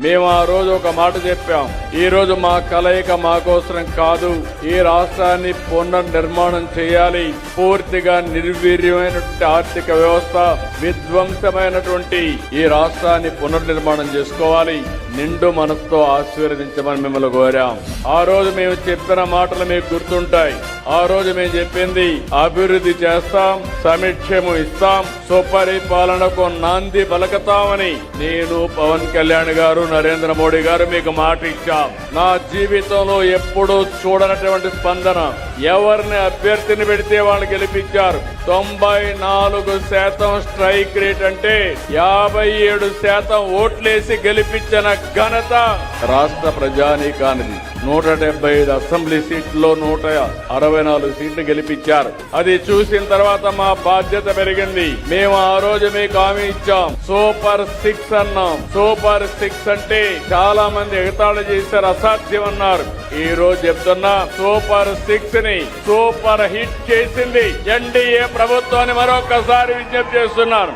మేము ఆ రోజు ఒక మాట చెప్పాం. ఈ రోజు మా కలయిక మా కోసరం కాదు ఈ రాష్ట్రాన్ని పునర్నిర్మాణం చేయాలి. పూర్తిగా నిర్వీర్యమైనటువంటి ఆర్థిక వ్యవస్థ విధ్వంసమైనటువంటి ఈ రాష్ట్రాన్ని పునర్నిర్మాణం చేసుకోవాలి. నిండు మనసుతో ఆశీర్వదించమని మిమ్మల్ని కోరాం. ఆ రోజు మేము చెప్పిన మాటలు మీకు గుర్తుంటాయి. ఆ రోజు మేము చెప్పింది అభివృద్ధి చేస్తాం సమీక్షము ఇస్తాం సుపరిపాలనకు నాంది పలకతామని నేను పవన్ కళ్యాణ్ గారు నరేంద్ర మోడీ గారు మీకు మాట ఇచ్చాం. నా జీవితంలో ఎప్పుడూ చూడనటువంటి స్పందన ఎవరిని అభ్యర్థిని పెడితే వాళ్ళు గెలిపించారు? తొంభై నాలుగు శాతం స్ట్రైక్ రేట్ అంటే యాభై ఏడు శాతం ఓట్లేసి గెలిపించిన ఘనత రాష్ట్ర ప్రజానీకానిది. నూట డెబ్బై ఐదు అసెంబ్లీ సీట్లో నూట అరవై నాలుగు సీట్లు గెలిపించారు. అది చూసిన తర్వాత మా బాధ్యత పెరిగింది. మేము ఆ రోజు మీకు హామీ ఇచ్చాం. సూపర్ సిక్స్ అన్నాం. సూపర్ సిక్స్ అంటే చాలా మంది ఎగతాళి చేశారు అసాధ్యం అన్నారు. ఈ రోజు చెప్తున్నా సూపర్ సిక్స్ని సూపర్ హిట్ చేసింది ఎన్డీఏ ప్రభుత్వాన్ని మరొకసారి విజ్ఞప్తి చేస్తున్నాను.